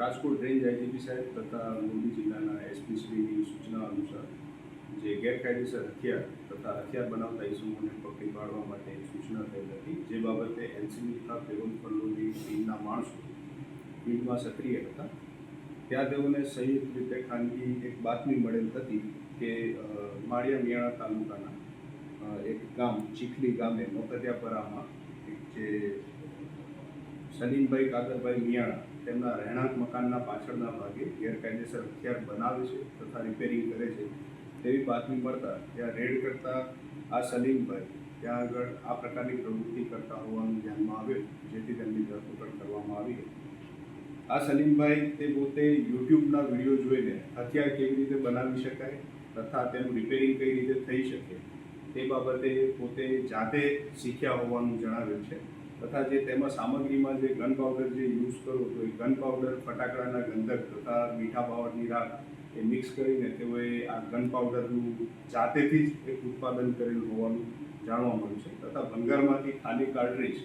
Rajkot range IGP સાહેબ તથા મોરબી જિલ્લાના એસપી સૂચના અનુસાર જે ગેરકાયદેસર હથિયાર તથા હથિયાર બનાવતા ઇસમોને પકડી પાડવા માટે સૂચના થઈ હતી. જે બાબતે એનસીબી તથા પેરોલ ફલ્લોની ટીમના માણસો ફિલ્ડમાં સક્રિય હતા. ત્યાં તેઓને સંયુક્ત રીતે ખાનગી એક બાતમી મળેલ હતી કે માળિયા મિયાણા તાલુકાના એક ગામ ચીખલી ગામે મોકરિયાપરામાં જે સલીમભાઈ કાદરભાઈ મિયાણા તેમના રહેણાંક મકાનના પાછળના ભાગે ગેરકાયદેસર હથિયાર બનાવે છે તથા રિપેરિંગ કરે છે. તેવી બાતમી મળતા ત્યાં રેડ કરતા આ સલીમભાઈ ત્યાં આગળ આ પ્રકારની પ્રવૃત્તિ કરતા હોવાનું ધ્યાનમાં આવ્યું, જેથી તેમની ધરપકડ કરવામાં આવી હતી. આ સલીમભાઈ તે પોતે યુટ્યુબના વીડિયો જોઈને હથિયાર કેવી રીતે બનાવી શકાય તથા તેનું રિપેરિંગ કઈ રીતે થઈ શકે તે બાબતે પોતે જાતે શીખ્યા હોવાનું જણાવ્યું છે. તથા જે તેમાં સામગ્રીમાં જે ગન પાવડર જે યુઝ કરો તો એ ગન પાવડર ફટાકડાના ગંધક તથા મીઠા પાવડરની રાખ એ મિક્સ કરીને તેઓએ આ ગન પાવડરનું જાતેથી જ એક ઉત્પાદન કરેલું હોવાનું જાણવા મળ્યું છે. તથા ભંગારમાંથી ખાલી કાર્ટ્રીજ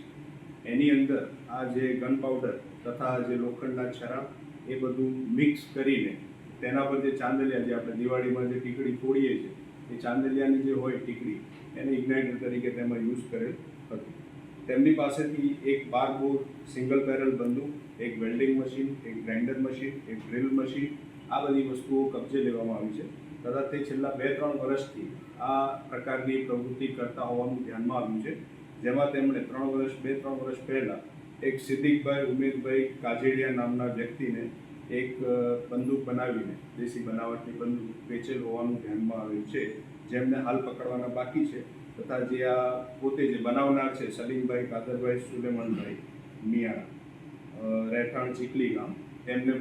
એની અંદર આ જે ગન પાવડર તથા જે લોખંડના છરા એ બધું મિક્સ કરીને તેના પર જે ચાંદલિયા જે આપણે દિવાળીમાં જે ટીકડી ફોડીએ છીએ, એ ચાંદલિયાની જે હોય ટીકડી એને ઇગ્નાઇટર તરીકે તેમાં યુઝ કરેલ હતું. તેમની પાસેથી એક બાર બોર સિંગલ બેરલ બંદૂક, એક વેલ્ડિંગ મશીન, એક ગ્રાઇન્ડર મશીન, એક ડ્રિલ મશીન, આ બધી વસ્તુઓ કબજે લેવામાં આવી છે. તથા તે છેલ્લા બે ત્રણ વર્ષથી આ પ્રકારની પ્રવૃત્તિ કરતા હોવાનું ધ્યાનમાં આવ્યું છે. જેમાં તેમણે ત્રણ વર્ષ બે ત્રણ વર્ષ પહેલાં એક સિદ્દીકભાઈ, ઉમેદભાઈ કાજેડિયા નામના વ્યક્તિને એક બંદૂક બનાવીને, દેશી બનાવટની બંદૂક વેચેલ હોવાનું ધ્યાનમાં આવ્યું છે. જેમને હાલ પકડવાના બાકી છે, તથા જે આ પોતે જે બનાવનાર છે, સલીમભાઈ કાદરભાઈ સુલેમનભાઈ મિયાણા રહેઠાણ ચીકલી ગામ તેમને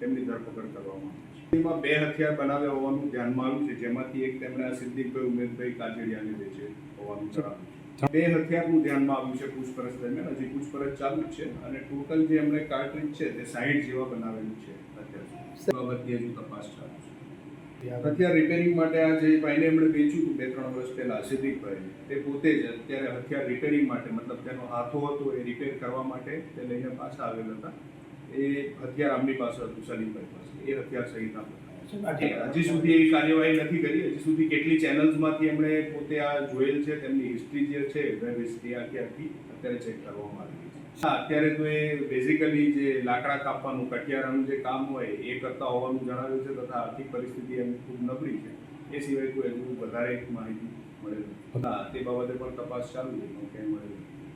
તેમની ધરપકડ કરવામાં આવી છે. એમાં બે હથિયાર બનાવ્યા હોવાનું ધ્યાનમાં આવ્યું છે, જેમાંથી એક તેમણે સિદ્દીકભાઈ, ઉમેદભાઈ કાજડિયાને વેચે હોવાનું જણાવ્યું છે. બે હથિયારનું ધ્યાનમાં આવ્યું છે પૂછપરછ દરમિયાન. હજી પૂછપરછ ચાલુ છે અને ટોટલ જે એમણે કાર્ટ્રીજ છે તે સાહીઠ જેવા બનાવેલું છે અત્યારે તપાસ ચાલુ છે. હથિયાર રિપેરિંગ માટે આ જે ભાઈને એમણે વેચ્યું હતું બે ત્રણ વર્ષ પહેલાં સિદ્ધિકભાઈ તે પોતે જ અત્યારે હથિયાર રિપેરિંગ માટે, મતલબ તેનો હાથો હતો એ રિપેર કરવા માટે તે લઈને પાછા આવેલ હતા. એ હથિયાર આમની પાસે હતું, સલીમભાઈ પાસે. એ હથિયાર સહિતના પ્રકાર હજી સુધી એવી કાર્યવાહી નથી કરી. હજી સુધી કેટલી ચેનલ્સમાંથી એમણે પોતે આ જોયેલ છે, તેમની હિસ્ટ્રી જે છે વેબ હિસ્ટ્રી આખી આખી અત્યારે ચેક કરવામાં આવી હા, અત્યારે તો એ બેઝિકલી જે લાકડા કાપવાનું, કટિયારાનું જે કામ હોય, એ કરતા હોવાનું જણાવ્યું છે તથા આર્થિક પરિસ્થિતિ એમની ખૂબ નબળી છે. એ સિવાય કોઈ હજુ વધારે માહિતી મળેલ હા, તે બાબતે પણ તપાસ ચાલુ છે કેમ મળેલ